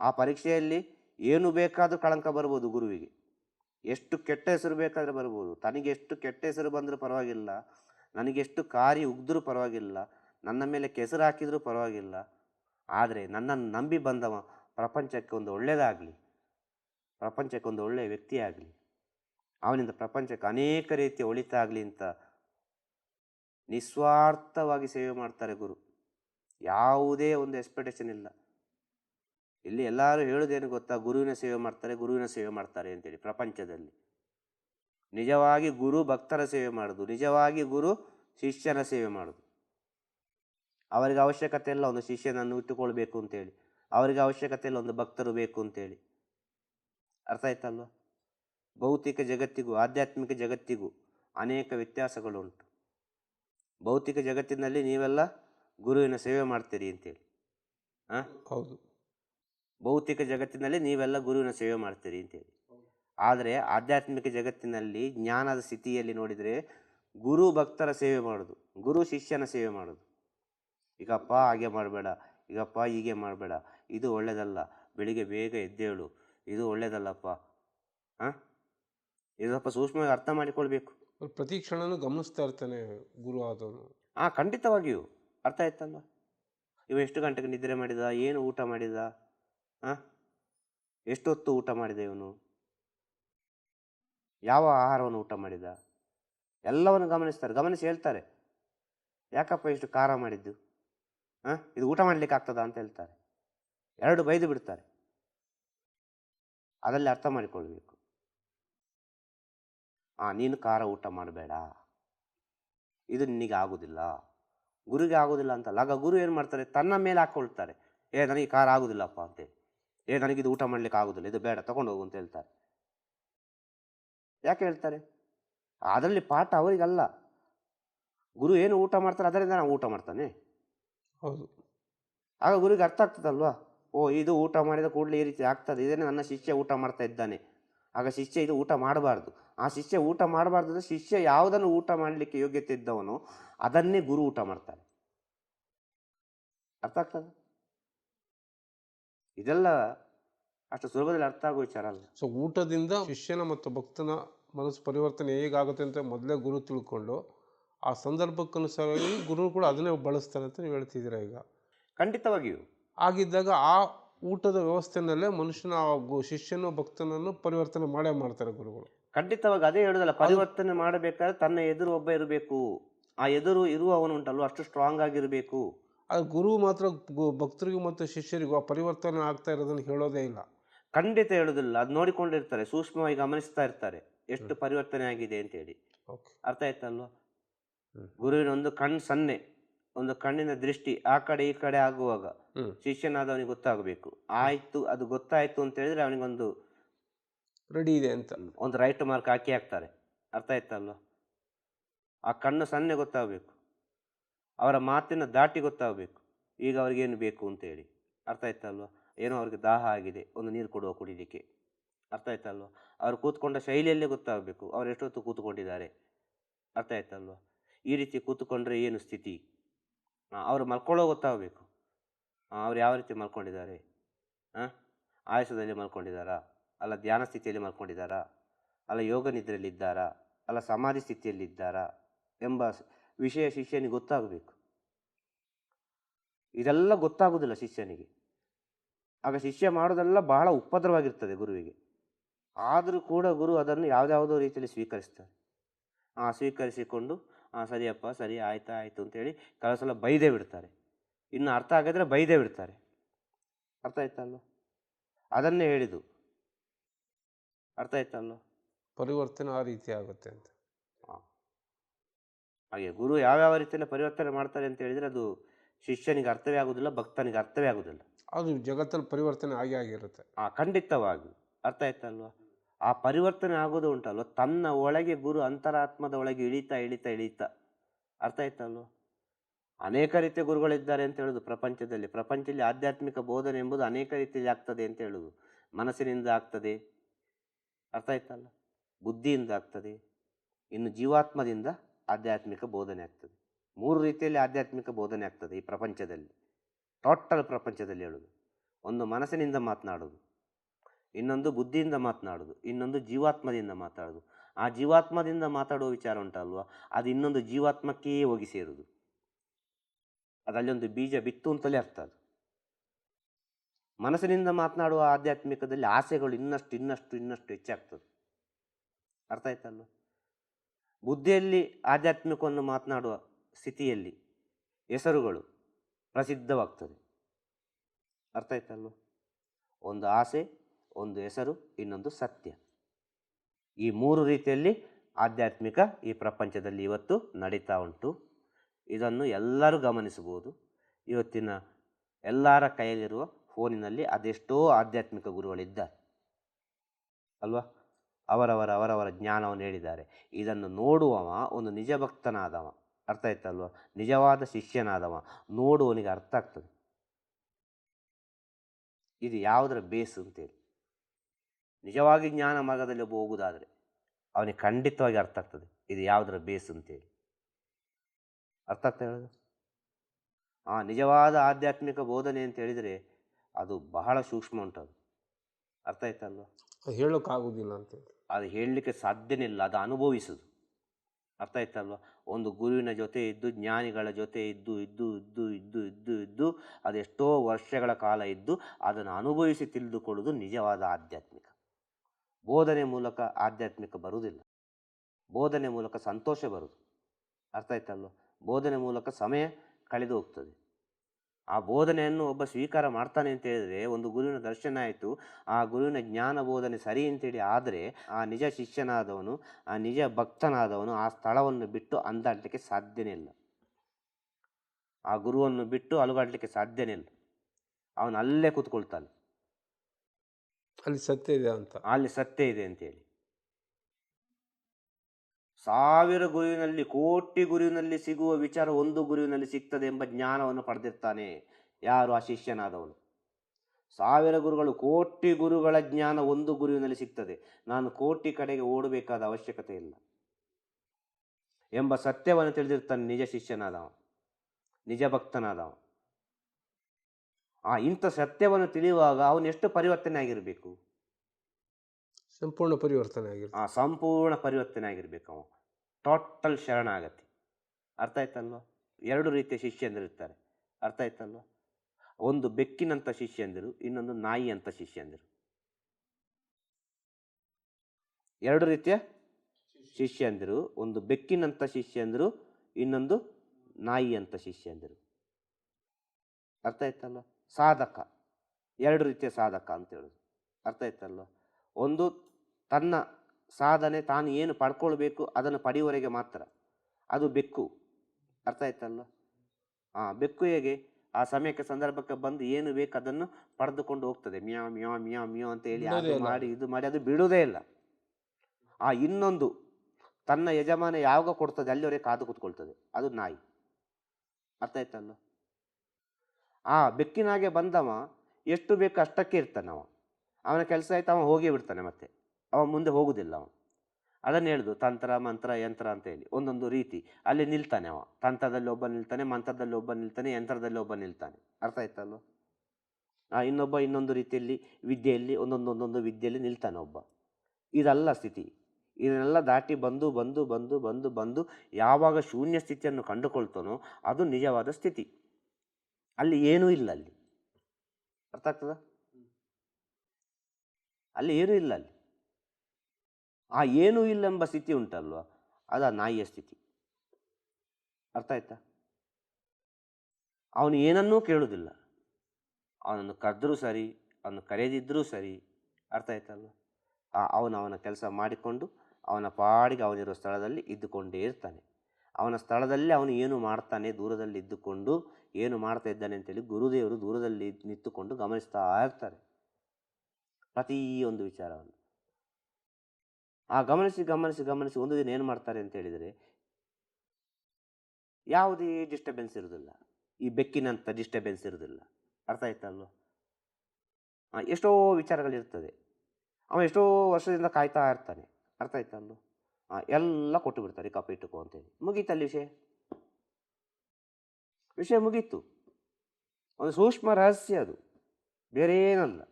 ಆ ಪರೀಕ್ಷೆಯಲ್ಲಿ ಏನು ಬೇಕಾದರೂ ಕಳಂಕ ಬರ್ಬೋದು ಗುರುವಿಗೆ. ಎಷ್ಟು ಕೆಟ್ಟ ಹೆಸರು ಬೇಕಾದರೆ ಬರ್ಬೋದು. ತನಗೆ ಎಷ್ಟು ಕೆಟ್ಟ ಹೆಸರು ಬಂದರೂ ಪರವಾಗಿಲ್ಲ. ನನಗೆಷ್ಟು ಕಾರಿ ಉಗ್ದರೂ ಪರವಾಗಿಲ್ಲ. ನನ್ನ ಮೇಲೆ ಕೆಸರು ಹಾಕಿದರೂ ಪರವಾಗಿಲ್ಲ. ಆದರೆ ನನ್ನನ್ನು ನಂಬಿ ಬಂದವ ಪ್ರಪಂಚಕ್ಕೆ ಒಂದು ಒಳ್ಳೆಯದಾಗಲಿ. ಪ್ರಪಂಚಕ್ಕೆ ಒಂದು ಒಳ್ಳೆಯ ವ್ಯಕ್ತಿಯಾಗಲಿ. ಅವನಿಂದ ಪ್ರಪಂಚಕ್ಕೆ ಅನೇಕ ರೀತಿಯ ಒಳಿತಾಗಲಿ ಅಂತ ನಿಸ್ವಾರ್ಥವಾಗಿ ಸೇವೆ ಮಾಡ್ತಾರೆ ಗುರು. ಯಾವುದೇ ಒಂದು ಎಕ್ಸ್ಪೆಕ್ಟೇಷನ್ ಇಲ್ಲ. ಇಲ್ಲಿ ಎಲ್ಲರೂ ಹೇಳೋದೇನು ಗೊತ್ತಾ? ಗುರುವಿನ ಸೇವೆ ಮಾಡ್ತಾರೆ, ಗುರುವಿನ ಸೇವೆ ಮಾಡ್ತಾರೆ ಅಂತೇಳಿ ಪ್ರಪಂಚದಲ್ಲಿ. ನಿಜವಾಗಿ ಗುರು ಭಕ್ತರ ಸೇವೆ ಮಾಡೋದು, ನಿಜವಾಗಿ ಗುರು ಶಿಷ್ಯನ ಸೇವೆ ಮಾಡೋದು. ಅವರಿಗೆ ಅವಶ್ಯಕತೆ ಇಲ್ಲ ಒಂದು ಶಿಷ್ಯನನ್ನು ಇಟ್ಟುಕೊಳ್ಬೇಕು ಅಂತೇಳಿ. ಅವರಿಗೆ ಅವಶ್ಯಕತೆ ಇಲ್ಲ ಒಂದು ಭಕ್ತರು ಬೇಕು ಅಂತೇಳಿ. ಅರ್ಥ ಆಯ್ತಲ್ವ? ಭೌತಿಕ ಜಗತ್ತಿಗೂ, ಆಧ್ಯಾತ್ಮಿಕ ಜಗತ್ತಿಗೂ ಅನೇಕ ವ್ಯತ್ಯಾಸಗಳುಂಟು. ಭೌತಿಕ ಜಗತ್ತಿನಲ್ಲಿ ನೀವೆಲ್ಲ ಗುರುವಿನ ಸೇವೆ ಮಾಡ್ತೀರಿ ಅಂತೇಳಿ. ಹಾಂ ಹೌದು. ಭೌತಿಕ ಜಗತ್ತಿನಲ್ಲಿ ನೀವೆಲ್ಲ ಗುರುವಿನ ಸೇವೆ ಮಾಡ್ತೀರಿ ಅಂತೇಳಿ. ಆದರೆ ಆಧ್ಯಾತ್ಮಿಕ ಜಗತ್ತಿನಲ್ಲಿ ಜ್ಞಾನದ ಸ್ಥಿತಿಯಲ್ಲಿ ನೋಡಿದರೆ ಗುರು ಭಕ್ತರ ಸೇವೆ ಮಾಡೋದು ಗುರು ಶಿಷ್ಯನ ಸೇವೆ ಮಾಡೋದು. ಈಗಪ್ಪ ಹಾಗೆ ಮಾಡಬೇಡ ಈಗಪ್ಪ ಹೀಗೆ ಮಾಡಬೇಡ ಇದು ಒಳ್ಳೆಯದಲ್ಲ ಬೆಳಿಗ್ಗೆ ಬೇಗ ಎದ್ದೇಳು ಇದು ಒಳ್ಳೆಯದಲ್ಲಪ್ಪ ಹಾಂ ಇದು ಸ್ವಲ್ಪ ಸೂಕ್ಷ್ಮವಾಗಿ ಅರ್ಥ ಮಾಡಿಕೊಳ್ಬೇಕು. ಪ್ರತಿ ಕ್ಷಣನೂ ಗಮನಿಸ್ತಾ ಇರ್ತಾನೆ ಗುರು ಆದವನು. ಹಾಂ ಖಂಡಿತವಾಗಿಯೂ. ಅರ್ಥ ಆಯ್ತಲ್ಲ? ಇವ ಎಷ್ಟು ಗಂಟೆಗೆ ನಿದ್ರೆ ಮಾಡಿದ? ಏನು ಊಟ ಮಾಡಿದ? ಹಾಂ ಎಷ್ಟೊತ್ತು ಊಟ ಮಾಡಿದ ಇವನು? ಯಾವ ಆಹಾರವನ್ನು ಊಟ ಮಾಡಿದ? ಎಲ್ಲವನ್ನು ಗಮನಿಸ್ತಾರೆ, ಗಮನಿಸಿ ಹೇಳ್ತಾರೆ. ಯಾಕಪ್ಪ ಇಷ್ಟು ಖಾರ ಮಾಡಿದ್ದು? ಹಾಂ ಇದು ಊಟ ಮಾಡ್ಲಿಕ್ಕೆ ಆಗ್ತದಾ ಅಂತ ಹೇಳ್ತಾರೆ. ಎರಡು ಬೈದು ಬಿಡ್ತಾರೆ. ಅದರಲ್ಲಿ ಅರ್ಥ ಮಾಡಿಕೊಳ್ಬೇಕು. ಹಾಂ ನೀನು ಖಾರ ಊಟ ಮಾಡಬೇಡ. ಇದು ನಿನಗೆ ಆಗುವುದಿಲ್ಲ ಗುರುಗೆ ಆಗೋದಿಲ್ಲ ಅಂತಲ್ಲ. ಆಗ ಗುರು ಏನು ಮಾಡ್ತಾರೆ? ತನ್ನ ಮೇಲೆ ಹಾಕ್ಕೊಳ್ತಾರೆ ಏ ನನಗೆ ಖಾರ ಆಗೋದಿಲ್ಲಪ್ಪ ಅಂತೇಳಿ. ಏ ನನಗಿದು ಊಟ ಮಾಡ್ಲಿಕ್ಕೆ ಆಗೋದಿಲ್ಲ. ಇದು ಬೇಡ ತಗೊಂಡು ಹೋಗು ಅಂತ ಹೇಳ್ತಾರೆ. ಯಾಕೆ ಹೇಳ್ತಾರೆ? ಅದರಲ್ಲಿ ಪಾಠ ಅವರಿಗಲ್ಲ. ಗುರು ಏನು ಊಟ ಮಾಡ್ತಾರೆ ಅದರಿಂದ ನಾವು ಊಟ ಮಾಡ್ತಾನೆ. ಹೌದು. ಆಗ ಗುರುಗೆ ಅರ್ಥ ಆಗ್ತದಲ್ವಾ? ಓ ಇದು ಊಟ ಮಾಡಿದ ಕೂಡಲೇ ಈ ರೀತಿ ಆಗ್ತದೆ. ಇದನ್ನೇ ನನ್ನ ಶಿಷ್ಯ ಊಟ ಮಾಡ್ತಾ ಇದ್ದಾನೆ. ಆಗ ಶಿಷ್ಯ ಇದು ಊಟ ಮಾಡಬಾರ್ದು. ಆ ಶಿಷ್ಯ ಊಟ ಮಾಡಬಾರ್ದು ಅಂದರೆ ಶಿಷ್ಯ ಯಾವುದನ್ನು ಊಟ ಮಾಡಲಿಕ್ಕೆ ಯೋಗ್ಯತೆ ಇದ್ದವನು ಅದನ್ನೇ ಗುರು ಊಟ ಮಾಡ್ತಾನೆ ಅರ್ಥ ಆಗ್ತದೆ? ಇದೆಲ್ಲ ಅಷ್ಟು ಸುಲಭದಲ್ಲಿ ಅರ್ಥ ಆಗೋ ವಿಚಾರ ಅಲ್ಲ. ಸೊ ಊಟದಿಂದ ಶಿಷ್ಯನ ಮತ್ತು ಭಕ್ತನ ಮನಸ್ಸು ಪರಿವರ್ತನೆ ಹೇಗಾಗುತ್ತೆ ಅಂತ ಮೊದಲೇ ಗುರು ತಿಳ್ಕೊಂಡು ಆ ಸಂದರ್ಭಕ್ಕನುಸಾರವಾಗಿ ಗುರು ಕೂಡ ಅದನ್ನೇ ಬಳಸ್ತಾರೆ ಅಂತ ನೀವು ಹೇಳ್ತಿದ್ದೀರಾ ಈಗ? ಖಂಡಿತವಾಗಿಯೂ. ಆಗಿದ್ದಾಗ ಆ ಊಟದ ವ್ಯವಸ್ಥೆನಲ್ಲೇ ಮನುಷ್ಯನ ಆ ಗು- ಶಿಷ್ಯನು ಭಕ್ತನನ್ನು ಪರಿವರ್ತನೆ ಮಾಡೇ ಮಾಡ್ತಾರೆ ಗುರುಗಳು. ಖಂಡಿತವಾಗಿ ಅದೇ ಹೇಳುದಲ್ಲ ಪರಿವರ್ತನೆ ಮಾಡಬೇಕಾದ್ರೆ ತನ್ನ ಎದುರು ಒಬ್ಬ ಇರಬೇಕು. ಆ ಎದುರು ಇರುವವನು ಉಂಟಲ್ವ ಅಷ್ಟು ಸ್ಟ್ರಾಂಗ್ ಆಗಿರಬೇಕು. ಆ ಗುರು ಮಾತ್ರ ಗು- ಭಕ್ತರಿಗೂ ಮತ್ತು ಶಿಷ್ಯರಿಗೂ ಆ ಪರಿವರ್ತನೆ ಆಗ್ತಾ ಇರೋದನ್ನು ಹೇಳೋದೇ ಇಲ್ಲ. ಖಂಡಿತ ಹೇಳುದಿಲ್ಲ ಅದು ನೋಡಿಕೊಂಡಿರ್ತಾರೆ ಸೂಕ್ಷ್ಮವಾಗಿ ಗಮನಿಸ್ತಾ ಇರ್ತಾರೆ ಎಷ್ಟು ಪರಿವರ್ತನೆ ಆಗಿದೆ ಅಂತೇಳಿ. ಓಕೆ. ಅರ್ಥ ಆಯ್ತಲ್ವಾ? ಹ್ಮ್. ಗುರುವಿನ ಒಂದು ಕಣ್ ಸನ್ನೆ. ಒಂದು ಕಣ್ಣಿನ ದೃಷ್ಟಿ ಆ ಕಡೆ ಈ ಕಡೆ ಆಗುವಾಗ ಶಿಷ್ಯನಾದವನಿಗೆ ಗೊತ್ತಾಗಬೇಕು. ಆಯ್ತು ಅದು ಗೊತ್ತಾಯ್ತು ಅಂತ ಹೇಳಿದ್ರೆ ಅವನಿಗೊಂದು ರೆಡಿ ಇದೆ ಅಂತ. ಒಂದು ರೈಟ್ ಮಾರ್ಕ್ ಹಾಕಿ ಹಾಕ್ತಾರೆ. ಅರ್ಥ ಆಯ್ತಲ್ವ ಆ ಕಣ್ಣು ಸನ್ನೆ ಗೊತ್ತಾಗಬೇಕು. ಅವರ ಮಾತಿನ ದಾಟಿ ಗೊತ್ತಾಗಬೇಕು. ಈಗ ಅವ್ರಿಗೇನು ಬೇಕು ಅಂತೇಳಿ ಅರ್ಥ ಆಯ್ತಲ್ವ ಏನೋ ಅವ್ರಿಗೆ ದಾಹ ಆಗಿದೆ ಒಂದು ನೀರು ಕೊಡುವ ಕುಡಿಲಿಕ್ಕೆ. ಅರ್ಥ ಆಯ್ತಲ್ವ ಅವ್ರು ಕೂತ್ಕೊಂಡ ಶೈಲಿಯಲ್ಲೇ ಗೊತ್ತಾಗಬೇಕು. ಅವ್ರು ಎಷ್ಟೊತ್ತು ಕೂತ್ಕೊಂಡಿದ್ದಾರೆ? ಅರ್ಥ ಆಯ್ತಲ್ವ ಈ ರೀತಿ ಕೂತ್ಕೊಂಡ್ರೆ ಏನು ಸ್ಥಿತಿ? ಅವ್ರು ಮಲ್ಕೊಳ್ಳೋ ಗೊತ್ತಾಗಬೇಕು ಅವ್ರು ಯಾವ ರೀತಿ ಮಲ್ಕೊಂಡಿದ್ದಾರೆ? ಹಾಂ ಆಯಾಸದಲ್ಲಿ ಮಲ್ಕೊಂಡಿದ್ದಾರಾ? ಅಲ್ಲ ಧ್ಯಾನ ಸ್ಥಿತಿಯಲ್ಲಿ ಮಲ್ಕೊಂಡಿದ್ದಾರಾ? ಅಲ್ಲ ಯೋಗ ನಿದ್ರೆಯಲ್ಲಿದ್ದಾರಾ? ಅಲ್ಲ ಸಮಾಧಿ ಸ್ಥಿತಿಯಲ್ಲಿದ್ದಾರಾ? ಎಂಬ ವಿಷಯ ಶಿಷ್ಯನಿಗೆ ಗೊತ್ತಾಗಬೇಕು. ಇದೆಲ್ಲ ಗೊತ್ತಾಗುವುದಿಲ್ಲ ಶಿಷ್ಯನಿಗೆ. ಆಗ ಶಿಷ್ಯ ಮಾಡೋದೆಲ್ಲ ಬಹಳ ಉಪದ್ರವಾಗಿರ್ತದೆ ಗುರುವಿಗೆ. ಆದರೂ ಕೂಡ ಗುರು ಅದನ್ನು ಯಾವುದ್ಯಾವುದೋ ರೀತಿಯಲ್ಲಿ ಸ್ವೀಕರಿಸ್ತಾರೆ. ಆ ಸ್ವೀಕರಿಸಿಕೊಂಡು ಹಾಂ ಸರಿಯಪ್ಪ ಸರಿ ಆಯ್ತಾ ಆಯಿತು ಅಂತೇಳಿ ಕೆಲವು ಸಲ ಬೈದೇ ಬಿಡ್ತಾರೆ. ಇನ್ನು ಅರ್ಥ ಆಗಿದ್ರೆ ಬೈದೇ ಬಿಡ್ತಾರೆ. ಅರ್ಥ ಆಯ್ತಲ್ವ? ಅದನ್ನೇ ಹೇಳಿದ್ದು. ಅರ್ಥ ಆಯ್ತಲ್ವ? ಪರಿವರ್ತನೆ ಆ ರೀತಿ ಆಗುತ್ತೆ ಅಂತ. ಹಾಗೆ ಗುರು ಯಾವ್ಯಾವ ರೀತಿಯಲ್ಲಿ ಪರಿವರ್ತನೆ ಮಾಡ್ತಾರೆ ಅಂತ ಹೇಳಿದರೆ ಅದು ಶಿಷ್ಯನಿಗೆ ಅರ್ಥವೇ ಆಗೋದಿಲ್ಲ ಭಕ್ತನಿಗೆ ಅರ್ಥವೇ ಆಗೋದಿಲ್ಲ. ಅದು ಜಗತ್ತಲ್ಲಿ ಪರಿವರ್ತನೆ ಆಗಿ ಆಗಿರುತ್ತೆ ಆ ಖಂಡಿತವಾಗಿ. ಅರ್ಥ ಆಯ್ತಲ್ವ? ಆ ಪರಿವರ್ತನೆ ಆಗೋದು ಉಂಟಲ್ವ? ತನ್ನ ಒಳಗೆ ಗುರು ಅಂತರಾತ್ಮದ ಒಳಗೆ ಇಳಿತಾ ಇಳಿತಾ ಇಳಿತಾ. ಅರ್ಥ ಆಯ್ತಲ್ವ? ಅನೇಕ ರೀತಿಯ ಗುರುಗಳಿದ್ದಾರೆ ಅಂತ ಹೇಳುದು ಪ್ರಪಂಚದಲ್ಲಿ. ಪ್ರಪಂಚದಲ್ಲಿ ಆಧ್ಯಾತ್ಮಿಕ ಬೋಧನೆ ಎಂಬುದು ಅನೇಕ ರೀತಿಯಲ್ಲಿ ಆಗ್ತದೆ ಅಂತ ಹೇಳುದು. ಮನಸ್ಸಿನಿಂದ ಆಗ್ತದೆ. ಅರ್ಥ ಆಯ್ತಲ್ಲ ಬುದ್ಧಿಯಿಂದ ಆಗ್ತದೆ. ಇನ್ನು ಜೀವಾತ್ಮದಿಂದ ಆಧ್ಯಾತ್ಮಿಕ ಬೋಧನೆ ಆಗ್ತದೆ. ಮೂರು ರೀತಿಯಲ್ಲಿ ಆಧ್ಯಾತ್ಮಿಕ ಬೋಧನೆ ಆಗ್ತದೆ ಈ ಪ್ರಪಂಚದಲ್ಲಿ. ಟೋಟಲ್ ಪ್ರಪಂಚದಲ್ಲಿ ಹೇಳುದು. ಒಂದು ಮನಸ್ಸಿನಿಂದ ಮಾತನಾಡೋದು. ಇನ್ನೊಂದು ಬುದ್ಧಿಯಿಂದ ಮಾತನಾಡೋದು, ಇನ್ನೊಂದು ಜೀವಾತ್ಮದಿಂದ ಮಾತಾಡೋದು. ಆ ಜೀವಾತ್ಮದಿಂದ ಮಾತಾಡುವ ವಿಚಾರ ಉಂಟಲ್ವಾ? ಅದು ಇನ್ನೊಂದು ಜೀವಾತ್ಮಕ್ಕೇ ಹೋಗಿ ಸೇರುವುದು ಅದರಲ್ಲಿ ಒಂದು ಬೀಜ ಬಿತ್ತು ಅಂತಲೇ ಅರ್ಥ ಅದು. ಮನಸ್ಸಿನಿಂದ ಮಾತನಾಡುವ ಆಧ್ಯಾತ್ಮಿಕದಲ್ಲಿ ಆಸೆಗಳು ಇನ್ನಷ್ಟು ಇನ್ನಷ್ಟು ಇನ್ನಷ್ಟು ಹೆಚ್ಚಾಗ್ತದೆ. ಅರ್ಥ ಆಯ್ತಲ್ವ? ಬುದ್ಧಿಯಲ್ಲಿ ಆಧ್ಯಾತ್ಮಿಕವನ್ನು ಮಾತನಾಡುವ ಸ್ಥಿತಿಯಲ್ಲಿ ಹೆಸರುಗಳು ಪ್ರಸಿದ್ಧವಾಗ್ತದೆ. ಅರ್ಥ ಆಯ್ತಲ್ವ? ಒಂದು ಆಸೆ ಒಂದು ಹೆಸರು, ಇನ್ನೊಂದು ಸತ್ಯ. ಈ ಮೂರು ರೀತಿಯಲ್ಲಿ ಆಧ್ಯಾತ್ಮಿಕ ಈ ಪ್ರಪಂಚದಲ್ಲಿ ಇವತ್ತು ನಡೀತಾ ಉಂಟು. ಇದನ್ನು ಎಲ್ಲರೂ ಗಮನಿಸಬಹುದು. ಇವತ್ತಿನ ಎಲ್ಲರ ಕೈಯಲ್ಲಿರುವ ಫೋನಿನಲ್ಲಿ ಅದೆಷ್ಟೋ ಆಧ್ಯಾತ್ಮಿಕ ಗುರುಗಳಿದ್ದಾರೆ. ಅಲ್ವಾ? ಅವರವರ ಅವರವರ ಜ್ಞಾನವನ್ನು ಹೇಳಿದ್ದಾರೆ. ಇದನ್ನು ನೋಡುವವ ಒಂದು ನಿಜ ಭಕ್ತನಾದವ. ಅರ್ಥ ಆಯ್ತಲ್ವ? ನಿಜವಾದ ಶಿಷ್ಯನಾದವ. ನೋಡುವವನಿಗೆ ಅರ್ಥ ಆಗ್ತದೆ. ಇದು ಯಾವುದರ ಬೇಸ್ ಅಂತೇಳಿ. ನಿಜವಾಗಿ ಜ್ಞಾನ ಮಾರ್ಗದಲ್ಲಿ ಒಬ್ಬ ಹೋಗುವುದಾದರೆ ಅವನಿಗೆ ಖಂಡಿತವಾಗಿ ಅರ್ಥ ಆಗ್ತದೆ. ಇದು ಯಾವುದರ ಬೇಸ್ ಅಂತೇಳಿ. ಅರ್ಥ ಆಗ್ತಾ ಹೇಳೋದು ಆ ನಿಜವಾದ ಆಧ್ಯಾತ್ಮಿಕ ಬೋಧನೆ ಅಂತ ಹೇಳಿದರೆ ಅದು ಬಹಳ ಸೂಕ್ಷ್ಮ ಉಂಟದು ಅರ್ಥ ಆಯ್ತಲ್ವ ಹೇಳೋಕ್ಕಾಗುವುದಿಲ್ಲ ಹೇಳೋಕ್ಕಾಗೋದಿಲ್ಲ ಅಂತ ಅದು ಹೇಳಲಿಕ್ಕೆ ಸಾಧ್ಯನೇ ಇಲ್ಲ ಅದು ಅನುಭವಿಸೋದು ಅರ್ಥ ಆಯ್ತಲ್ವ ಒಂದು ಗುರುವಿನ ಜೊತೆ ಇದ್ದು ಜ್ಞಾನಿಗಳ ಜೊತೆ ಇದ್ದು ಇದ್ದು ಇದ್ದು ಇದ್ದು ಇದ್ದು ಇದ್ದು ಅದೆಷ್ಟೋ ವರ್ಷಗಳ ಕಾಲ ಇದ್ದು ಅದನ್ನು ಅನುಭವಿಸಿ ತಿಳಿದುಕೊಳ್ಳೋದು ನಿಜವಾದ ಆಧ್ಯಾತ್ಮಿಕ. ಬೋಧನೆ ಮೂಲಕ ಆಧ್ಯಾತ್ಮಿಕ ಬರುವುದಿಲ್ಲ. ಬೋಧನೆ ಮೂಲಕ ಸಂತೋಷ ಬರುವುದು. ಅರ್ಥ ಆಯ್ತಲ್ವ? ಬೋಧನೆ ಮೂಲಕ ಸಮಯ ಕಳೆದು ಹೋಗ್ತದೆ. ಆ ಬೋಧನೆಯನ್ನು ಒಬ್ಬ ಸ್ವೀಕಾರ ಮಾಡ್ತಾನೆ ಅಂತ ಹೇಳಿದ್ರೆ ಒಂದು ಗುರುವಿನ ದರ್ಶನ ಆಯಿತು. ಆ ಗುರುವಿನ ಜ್ಞಾನ ಬೋಧನೆ ಸರಿ ಅಂತೇಳಿ ಆದರೆ ಆ ನಿಜ ಶಿಷ್ಯನಾದವನು, ಆ ನಿಜ ಭಕ್ತನಾದವನು ಆ ಸ್ಥಳವನ್ನು ಬಿಟ್ಟು ಅಂದಾಡಲಿಕ್ಕೆ ಸಾಧ್ಯನೇ ಇಲ್ಲ. ಆ ಗುರುವನ್ನು ಬಿಟ್ಟು ಅಲುಗಾಡಲಿಕ್ಕೆ ಸಾಧ್ಯನೇ ಇಲ್ಲ. ಅವನು ಅಲ್ಲೇ ಕೂತ್ಕೊಳ್ತಾನೆ. ಅಲ್ಲಿ ಸತ್ಯ ಇದೆ ಅಂತ. ಅಲ್ಲಿ ಸತ್ಯ ಇದೆ ಅಂತೇಳಿ ಸಾವಿರ ಗುರುವಿನಲ್ಲಿ, ಕೋಟಿ ಗುರುವಿನಲ್ಲಿ ಸಿಗುವ ವಿಚಾರ ಒಂದು ಗುರುವಿನಲ್ಲಿ ಸಿಗ್ತದೆ ಎಂಬ ಜ್ಞಾನವನ್ನು ಪಡೆದಿರ್ತಾನೆ ಯಾರು? ಆ ಶಿಷ್ಯನಾದವನು. ಸಾವಿರ ಗುರುಗಳು, ಕೋಟಿ ಗುರುಗಳ ಜ್ಞಾನ ಒಂದು ಗುರುವಿನಲ್ಲಿ ಸಿಗ್ತದೆ. ನಾನು ಕೋಟಿ ಕಡೆಗೆ ಓಡಬೇಕಾದ ಅವಶ್ಯಕತೆ ಇಲ್ಲ ಎಂಬ ಸತ್ಯವನ್ನು ತಿಳಿದಿರ್ತಾನೆ ನಿಜ ಶಿಷ್ಯನಾದವ ನಿಜ ಭಕ್ತನಾದವ ಆ ಇಂಥ ಸತ್ಯವನ್ನು ತಿಳಿಯುವಾಗ ಅವನು ಎಷ್ಟು ಪರಿವರ್ತನೆ ಆಗಿರಬೇಕು? ಸಂಪೂರ್ಣ ಪರಿವರ್ತನೆ ಆಗಿರ್ಬೇಕು ಆ ಸಂಪೂರ್ಣ ಪರಿವರ್ತನೆ ಆಗಿರ್ಬೇಕು ಅವನು. ಟೋಟಲ್ ಶರಣಾಗತಿ. ಅರ್ಥ ಆಯ್ತಲ್ವ? ಎರಡು ರೀತಿಯ ಶಿಷ್ಯಂದಿರು ಇರ್ತಾರೆ. ಅರ್ಥ ಆಯ್ತಲ್ವ? ಒಂದು ಬೆಕ್ಕಿನಂಥ ಶಿಷ್ಯಂದಿರು ಇನ್ನೊಂದು ನಾಯಿ ಅಂತ ಶಿಷ್ಯಂದಿರು. ಎರಡು ರೀತಿಯ ಶಿಷ್ಯಂದಿರು ಒಂದು ಬೆಕ್ಕಿನಂಥ ಶಿಷ್ಯಂದಿರು ಇನ್ನೊಂದು ನಾಯಿ ಅಂತ ಶಿಷ್ಯಂದಿರು. ಅರ್ಥ ಆಯ್ತಲ್ವ? ಸಾಧಕ. ಎರಡು ರೀತಿಯ ಸಾಧಕ ಅಂತ ಹೇಳೋದು. ಅರ್ಥ ಆಯ್ತಲ್ವ? ಒಂದು ತನ್ನ ಸಾಧನೆ ತಾನು ಏನು ಪಡ್ಕೊಳ್ಬೇಕು ಅದನ್ನು ಪಡೆಯುವವರೆಗೆ ಮಾತ್ರ. ಅದು ಬೆಕ್ಕು. ಅರ್ಥ ಆಯ್ತಲ್ವ? ಹಾಂ ಬೆಕ್ಕು ಹೇಗೆ? ಆ ಸಮಯಕ್ಕೆ ಸಂದರ್ಭಕ್ಕೆ ಬಂದು ಏನು ಬೇಕು ಅದನ್ನು ಪಡೆದುಕೊಂಡು ಹೋಗ್ತದೆ. ಮ್ಯಾ ಮ್ಯಾ ಮ್ಯಾ ಮಿಯೋ ಅಂತ ಹೇಳಿ ಅದು ಮಾಡಿ ಇದು ಮಾಡಿ ಅದು ಬಿಡುವುದೇ ಇಲ್ಲ. ಆ ಇನ್ನೊಂದು ತನ್ನ ಯಜಮಾನ ಯಾವಾಗ ಕೊಡ್ತದೆ ಅಲ್ಲಿವರೆಗೆ ಕಾದು ಕೂತ್ಕೊಳ್ತದೆ. ಅದು ನಾಯಿ. ಅರ್ಥ ಆಯ್ತಲ್ವ? ಆ ಬೆಕ್ಕಿನಾಗೆ ಬಂದವ, ಎಷ್ಟು ಬೇಕು ಅಷ್ಟಕ್ಕೆ ಇರ್ತಾನೆ ಅವ. ಅವನ ಕೆಲಸ ಆಯ್ತು ಅವ ಹೋಗಿ ಬಿಡ್ತಾನೆ ಮತ್ತೆ. ಅವ ಮುಂದೆ ಹೋಗುದಿಲ್ಲ ಅವ ಅದನ್ನು ಹೇಳುದು, ತಂತ್ರ, ಮಂತ್ರ, ಯಂತ್ರ ಅಂತ ಹೇಳಿ. ಒಂದೊಂದು ರೀತಿ. ಅಲ್ಲಿ ನಿಲ್ತಾನೆ ಅವ. ತಂತ್ರದಲ್ಲಿ ಒಬ್ಬ ನಿಲ್ತಾನೆ, ಮಂತ್ರದಲ್ಲಿ ಒಬ್ಬ ನಿಲ್ತಾನೆ, ಯಂತ್ರದಲ್ಲಿ ಒಬ್ಬ ನಿಲ್ತಾನೆ. ಅರ್ಥ ಆಯ್ತಲ್ವ ಆ ಇನ್ನೊಬ್ಬ ಇನ್ನೊಂದು ರೀತಿಯಲ್ಲಿ ವಿದ್ಯೆಯಲ್ಲಿ, ಒಂದೊಂದು ಒಂದೊಂದು ವಿದ್ಯೆಯಲ್ಲಿ ನಿಲ್ತಾನೆ ಒಬ್ಬ. ಇದಲ್ಲ ಸ್ಥಿತಿ. ಇದನ್ನೆಲ್ಲ ದಾಟಿ ಬಂದು ಬಂದು ಬಂದು ಬಂದು ಬಂದು ಯಾವಾಗ ಶೂನ್ಯ ಸ್ಥಿತಿಯನ್ನು ಕಂಡುಕೊಳ್ತಾನೋ ಅದು ನಿಜವಾದ ಸ್ಥಿತಿ. ಅಲ್ಲಿ ಏನೂ ಇಲ್ಲ ಅಲ್ಲಿ. ಅರ್ಥ ಆಗ್ತದ? ಅಲ್ಲಿ ಏನೂ ಇಲ್ಲ ಅಲ್ಲಿ. ಆ ಏನೂ ಇಲ್ಲ ಎಂಬ ಸ್ಥಿತಿ ಉಂಟಲ್ವ? ಅದು ಆ ನಾಯಿಯ ಸ್ಥಿತಿ. ಅರ್ಥ ಆಯ್ತಾ? ಅವನು ಏನನ್ನೂ ಕೇಳುವುದಿಲ್ಲ ಅವನನ್ನು ಕರೆದ್ರೂ ಸರಿ ಅವನು ಕರೆದಿದ್ರೂ ಸರಿ, ಅರ್ಥ ಆಯ್ತಲ್ವ? ಆ, ಅವನು ಅವನ ಕೆಲಸ ಮಾಡಿಕೊಂಡು, ಅವನ ಪಾಡಿಗೆ ಅವನಿರೋ ಸ್ಥಳದಲ್ಲಿ ಇದ್ದುಕೊಂಡೇ ಇರ್ತಾನೆ. ಅವನ ಸ್ಥಳದಲ್ಲಿ ಅವನು ಏನು ಮಾಡ್ತಾನೆ, ದೂರದಲ್ಲಿ ಇದ್ದುಕೊಂಡು ಏನು ಮಾಡ್ತಾ ಇದ್ದಾನೆ ಅಂತೇಳಿ ಗುರುದೇವರು ದೂರದಲ್ಲಿ ನಿಂತುಕೊಂಡು ಗಮನಿಸ್ತಾ ಇರ್ತಾರೆ. ಪ್ರತಿಯೊಂದು ವಿಚಾರವನ್ನು. ಆ ಗಮನಿಸಿ ಗಮನಿಸಿ ಗಮನಿಸಿ ಒಂದು ದಿನ ಏನು ಮಾಡ್ತಾರೆ ಅಂತ ಹೇಳಿದರೆ, ಯಾವುದೇ ಡಿಸ್ಟರ್ಬೆನ್ಸ್ ಇರುವುದಿಲ್ಲ. ಈ ಬೆಕ್ಕಿನಂಥ ಡಿಸ್ಟರ್ಬೆನ್ಸ್ ಇರೋದಿಲ್ಲ ಅರ್ಥ ಆಯ್ತಲ್ವ? ಎಷ್ಟೋ ವಿಚಾರಗಳಿರ್ತದೆ. ಅವ ಎಷ್ಟೋ ವರ್ಷದಿಂದ ಕಾಯ್ತಾ ಇರ್ತಾನೆ. ಅರ್ಥ ಆಯ್ತಲ್ವ? ಎಲ್ಲ ಕೊಟ್ಟು ಬಿಡ್ತಾರೆ ಕಪ್ಪ ಇಟ್ಟುಕೋ ಅಂತೇಳಿ. ಮುಗೀತಲ್ಲಿ ವಿಷಯ? ವಿಷಯ ಮುಗೀತು. ಒಂದು ಸೂಕ್ಷ್ಮ ರಹಸ್ಯ ಅದು. ಬೇರೆ ಏನಲ್ಲ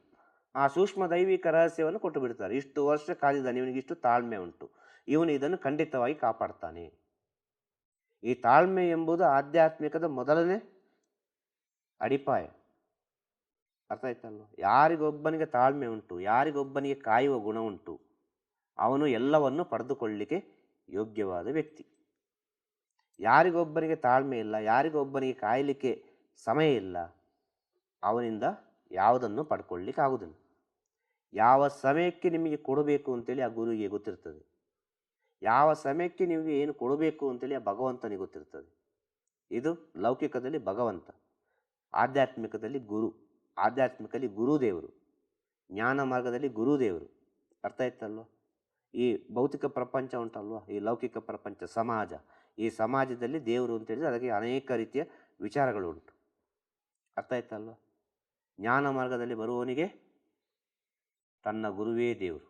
ಆ ಸೂಕ್ಷ್ಮ ದೈವಿಕ ರಹಸ್ಯವನ್ನು ಕೊಟ್ಟು ಬಿಡ್ತಾರೆ. ಇಷ್ಟು ವರ್ಷ ಕಾದಿದ್ದಾನೆ ಇವನಿಗೆ ಇಷ್ಟು ತಾಳ್ಮೆ ಉಂಟು. ಇವನು ಇದನ್ನು ಖಂಡಿತವಾಗಿ ಕಾಪಾಡ್ತಾನೆ. ಈ ತಾಳ್ಮೆ ಎಂಬುದು ಆಧ್ಯಾತ್ಮಿಕದ ಮೊದಲನೇ ಅಡಿಪಾಯ. ಅರ್ಥ ಆಯ್ತಲ್ವ? ಯಾರಿಗೊಬ್ಬನಿಗೆ ತಾಳ್ಮೆ ಉಂಟು, ಯಾರಿಗೊಬ್ಬನಿಗೆ ಕಾಯುವ ಗುಣ ಉಂಟು ಅವನು ಎಲ್ಲವನ್ನು ಪಡೆದುಕೊಳ್ಳಿಕ್ಕೆ ಯೋಗ್ಯವಾದ ವ್ಯಕ್ತಿ. ಯಾರಿಗೊಬ್ಬರಿಗೆ ತಾಳ್ಮೆ ಇಲ್ಲ, ಯಾರಿಗೊಬ್ಬರಿಗೆ ಕಾಯಲಿಕ್ಕೆ ಸಮಯ ಇಲ್ಲ, ಅವನಿಂದ ಯಾವುದನ್ನು ಪಡ್ಕೊಳ್ಳಿಕ್ಕೆ ಆಗುವುದಿಲ್ಲ. ಯಾವ ಸಮಯಕ್ಕೆ ನಿಮಗೆ ಕೊಡಬೇಕು ಅಂತೇಳಿ ಆ ಗುರುವಿಗೆ ಗೊತ್ತಿರ್ತದೆ. ಯಾವ ಸಮಯಕ್ಕೆ ನಿಮಗೆ ಏನು ಕೊಡಬೇಕು ಅಂತೇಳಿ ಆ ಭಗವಂತನಿಗೆ ಗೊತ್ತಿರ್ತದೆ. ಇದು ಲೌಕಿಕದಲ್ಲಿ ಭಗವಂತ, ಆಧ್ಯಾತ್ಮಿಕದಲ್ಲಿ ಗುರು, ಆಧ್ಯಾತ್ಮಿಕದಲ್ಲಿ ಗುರುದೇವರು, ಜ್ಞಾನ ಮಾರ್ಗದಲ್ಲಿ ಗುರುದೇವರು. ಅರ್ಥ ಆಯ್ತಲ್ವ? ಈ ಭೌತಿಕ ಪ್ರಪಂಚ ಉಂಟಲ್ವ? ಈ ಲೌಕಿಕ ಪ್ರಪಂಚ ಸಮಾಜ. ಈ ಸಮಾಜದಲ್ಲಿ ದೇವರು ಅಂತ ಹೇಳಿದ್ರೆ ಅದಕ್ಕೆ ಅನೇಕ ರೀತಿಯ ವಿಚಾರಗಳು ಉಂಟು ಅರ್ಥ ಆಯ್ತಲ್ವ? ಜ್ಞಾನ ಮಾರ್ಗದಲ್ಲಿ ಬರುವವನಿಗೆ ತನ್ನ ಗುರುವೇ ದೇವರು.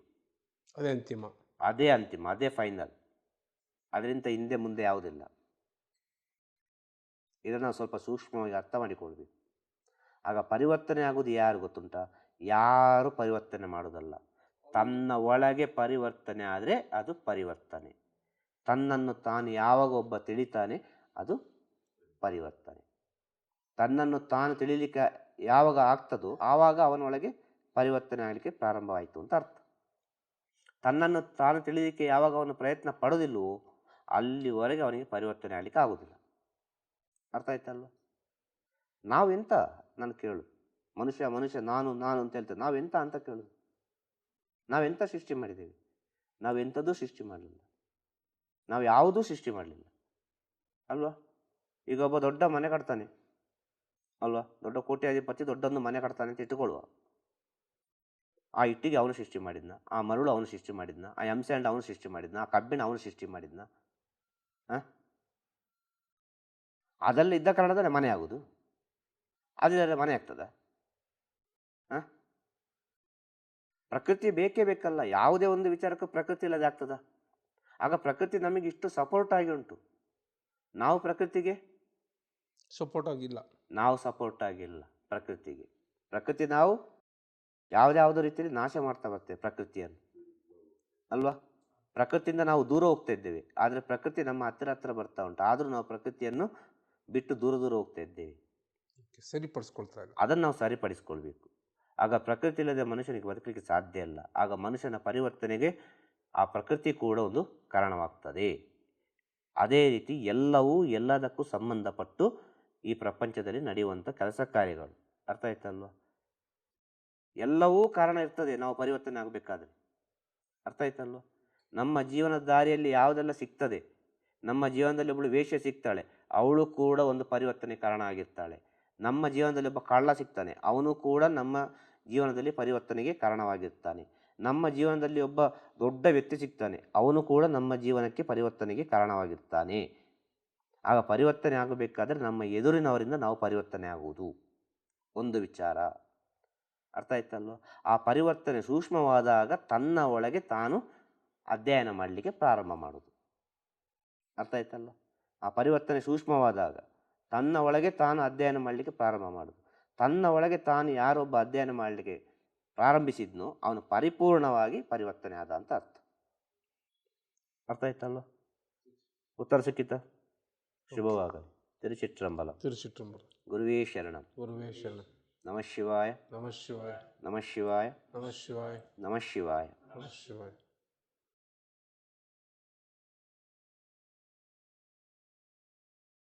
ಅದೇ ಅಂತಿಮ. ಅದೇ ಅಂತಿಮ ಅದೇ ಫೈನಲ್ ಅದರಿಂದ ಹಿಂದೆ ಮುಂದೆ ಯಾವುದಿಲ್ಲ. ಇದನ್ನು ನಾವು ಸ್ವಲ್ಪ ಸೂಕ್ಷ್ಮವಾಗಿ ಅರ್ಥ ಮಾಡಿಕೊಳ್ಬೇಕು. ಆಗ ಪರಿವರ್ತನೆ ಆಗೋದು ಯಾರು ಗೊತ್ತುಂಟ? ಯಾರು ಪರಿವರ್ತನೆ ಮಾಡೋದಲ್ಲ ತನ್ನ ಒಳಗೆ ಪರಿವರ್ತನೆ ಆದರೆ ಅದು ಪರಿವರ್ತನೆ. ತನ್ನನ್ನು ತಾನು ಯಾವಾಗ ಒಬ್ಬ ತಿಳಿತಾನೆ ಅದು ಪರಿವರ್ತನೆ. ತನ್ನನ್ನು ತಾನು ತಿಳಿಲಿಕ್ಕೆ ಯಾವಾಗ ಆಗ್ತದೋ ಆವಾಗ ಅವನೊಳಗೆ ಪರಿವರ್ತನೆ ಆಗಲಿಕ್ಕೆ ಪ್ರಾರಂಭವಾಯಿತು ಅಂತ ಅರ್ಥ. ತನ್ನನ್ನು ತಾನು ತಿಳಿಲಿಕ್ಕೆ ಯಾವಾಗ ಅವನು ಪ್ರಯತ್ನ ಪಡೋದಿಲ್ವೋ ಅಲ್ಲಿವರೆಗೆ ಅವನಿಗೆ ಪರಿವರ್ತನೆ ಆಗಲಿಕ್ಕೆ ಆಗೋದಿಲ್ಲ ಅರ್ಥ ಆಯ್ತಲ್ವ? ನಾವೆಂತ? ನಾನು ಕೇಳು. ಮನುಷ್ಯ ಮನುಷ್ಯ, ನಾನು ನಾನು ಅಂತ ಹೇಳ್ತೇವೆ ನಾವೆಂತ ಅಂತ ಕೇಳೋದು ನಾವೆಂತ ಸೃಷ್ಟಿ ಮಾಡಿದ್ದೇವೆ ನಾವೆಂಥದ್ದು ಸೃಷ್ಟಿ ಮಾಡಲಿಲ್ಲ. ನಾವು ಯಾವುದೂ ಸೃಷ್ಟಿ ಮಾಡಲಿಲ್ಲ. ಅಲ್ವಾ? ಈಗ ಒಬ್ಬ ದೊಡ್ಡ ಮನೆ ಕಟ್ತಾನೆ. ಅಲ್ವಾ? ದೊಡ್ಡ ಕೋಟ್ಯಾಧಿಪತಿ ದೊಡ್ಡೊಂದು ಮನೆ ಕಟ್ತಾನೆ ಅಂತ ಇಟ್ಟುಕೊಳ್ಳುವ. ಆ ಇಟ್ಟಿಗೆ ಅವನು ಸೃಷ್ಟಿ ಮಾಡಿದ್ನ, ಆ ಮರಳು ಅವನು ಸೃಷ್ಟಿ ಮಾಡಿದ್ನ, ಆ ಎಂಸೆಂಡ್ ಅವನು ಸೃಷ್ಟಿ ಮಾಡಿದ್ನ, ಆ ಕಬ್ಬಿಣ ಅವನು ಸೃಷ್ಟಿ ಮಾಡಿದ್ನ. ಹಾಂ ಅದೆಲ್ಲ ಇದ್ದ ಕಾರಣದಲ್ಲಿ ಮನೆ ಆಗೋದು. ಅದಿಲ್ಲ ಮನೆ ಆಗ್ತದ? ಆ? ಪ್ರಕೃತಿ ಬೇಕೇ ಬೇಕಲ್ಲ ಯಾವುದೇ ಒಂದು ವಿಚಾರಕ್ಕೂ ಪ್ರಕೃತಿ ಇಲ್ಲದೆ ಆಗ್ತದ? ಆಗ ಪ್ರಕೃತಿ ನಮಗೆ ಇಷ್ಟು ಸಪೋರ್ಟ್ ಆಗಿ ಉಂಟು. ನಾವು ಪ್ರಕೃತಿಗೆ? ಸಪೋರ್ಟ್ ಆಗಿಲ್ಲ. ನಾವು ಸಪೋರ್ಟ್ ಆಗಿಲ್ಲ ಪ್ರಕೃತಿಗೆ. ಪ್ರಕೃತಿ ನಾವು ಯಾವುದ್ಯಾವುದೋ ರೀತಿಯಲ್ಲಿ ನಾಶ ಮಾಡ್ತಾ ಬರ್ತೇವೆ ಪ್ರಕೃತಿಯನ್ನು. ಅಲ್ವಾ? ಪ್ರಕೃತಿಯಿಂದ ನಾವು ದೂರ ಹೋಗ್ತಾ ಇದ್ದೇವೆ. ಆದರೆ ಪ್ರಕೃತಿ ನಮ್ಮ ಹತ್ತಿರ ಹತ್ತಿರ ಬರ್ತಾ ಉಂಟು. ಆದರೂ ನಾವು ಪ್ರಕೃತಿಯನ್ನು ಬಿಟ್ಟು ದೂರ ದೂರ ಹೋಗ್ತಾ ಇದ್ದೇವೆ. ಸರಿಪಡಿಸ್ಕೊಳ್ತಾ ಅದನ್ನು ನಾವು ಸರಿಪಡಿಸ್ಕೊಳ್ಬೇಕು. ಆಗ ಪ್ರಕೃತಿ ಇಲ್ಲದೆ ಮನುಷ್ಯನಿಗೆ ಬದುಕಲಿಕ್ಕೆ ಸಾಧ್ಯ ಇಲ್ಲ. ಆಗ ಮನುಷ್ಯನ ಪರಿವರ್ತನೆಗೆ ಆ ಪ್ರಕೃತಿ ಕೂಡ ಒಂದು ಕಾರಣವಾಗ್ತದೆ. ಅದೇ ರೀತಿ ಎಲ್ಲವೂ ಎಲ್ಲದಕ್ಕೂ ಸಂಬಂಧಪಟ್ಟು ಈ ಪ್ರಪಂಚದಲ್ಲಿ ನಡೆಯುವಂಥ ಕೆಲಸ ಕಾರ್ಯಗಳು. ಅರ್ಥ ಆಯ್ತಲ್ವಾ? ಎಲ್ಲವೂ ಕಾರಣ ಇರ್ತದೆ ನಾವು ಪರಿವರ್ತನೆ ಆಗಬೇಕಾದ್ರೆ. ಅರ್ಥ ಆಯ್ತಲ್ವ? ನಮ್ಮ ಜೀವನದ ದಾರಿಯಲ್ಲಿ ಯಾವುದೆಲ್ಲ ಸಿಗ್ತದೆ? ನಮ್ಮ ಜೀವನದಲ್ಲಿ ಒಬ್ಬಳು ವೇಷ ಸಿಗ್ತಾಳೆ, ಅವಳು ಕೂಡ ಒಂದು ಪರಿವರ್ತನೆ ಕಾರಣ ಆಗಿರ್ತಾಳೆ. ನಮ್ಮ ಜೀವನದಲ್ಲಿ ಒಬ್ಬ ಕಳ್ಳ ಸಿಗ್ತಾನೆ, ಅವನು ಕೂಡ ನಮ್ಮ ಜೀವನದಲ್ಲಿ ಪರಿವರ್ತನೆಗೆ ಕಾರಣವಾಗಿರ್ತಾನೆ. ನಮ್ಮ ಜೀವನದಲ್ಲಿ ಒಬ್ಬ ದೊಡ್ಡ ವ್ಯಕ್ತಿ ಸಿಗ್ತಾನೆ. ಅವನು ಕೂಡ ನಮ್ಮ ಜೀವನಕ್ಕೆ ಪರಿವರ್ತನೆಗೆ ಕಾರಣವಾಗಿರ್ತಾನೆ. ಆಗ ಪರಿವರ್ತನೆ ಆಗಬೇಕಾದ್ರೆ ನಮ್ಮ ಎದುರಿನವರಿಂದ ನಾವು ಪರಿವರ್ತನೆ ಆಗುವುದು. ಒಂದು ವಿಚಾರ. ಅರ್ಥ ಆಯ್ತಲ್ವ? ಆ ಪರಿವರ್ತನೆ ಸೂಕ್ಷ್ಮವಾದಾಗ ತನ್ನ ಒಳಗೆ ತಾನು ಅಧ್ಯಯನ ಮಾಡಲಿಕ್ಕೆ ಪ್ರಾರಂಭ ಮಾಡುವುದು. ಅರ್ಥ ಆಯ್ತಲ್ವ? ಆ ಪರಿವರ್ತನೆ ಸೂಕ್ಷ್ಮವಾದಾಗ ತನ್ನ ಒಳಗೆ ತಾನು ಅಧ್ಯಯನ ಮಾಡಲಿಕ್ಕೆ ಪ್ರಾರಂಭ ಮಾಡೋದು ತನ್ನ ಒಳಗೆ ತಾನು ಯಾರೊಬ್ಬ ಅಧ್ಯಯನ ಮಾಡಲಿಕ್ಕೆ ಪ್ರಾರಂಭಿಸಿದ್ನೋ ಅವನು ಪರಿಪೂರ್ಣವಾಗಿ ಪರಿವರ್ತನೆ ಆದ ಅಂತ ಅರ್ಥ. ಅರ್ಥ ಆಯ್ತಲ್ವ? ಉತ್ತರ ಸಿಕ್ಕಿತ? ಶುಭವಾಗಲಿ. ತಿರುಚಿಟ್ರಂಬಲ ತಿರುಚಿತ್ರಂಬಲ ಗುರುವೇ ಶರಣಂ. ಗುರುವೇ ಶರಣ. ನಮಃ ಶಿವಾಯ. ನಮಃ ಶಿವಾಯ. ನಮಃ ಶಿವಾಯ. ನಮಃ ಶಿವಾಯ. ನಮಃ ಶಿವಾಯ. ನಮಃ ಶಿವಾಯ.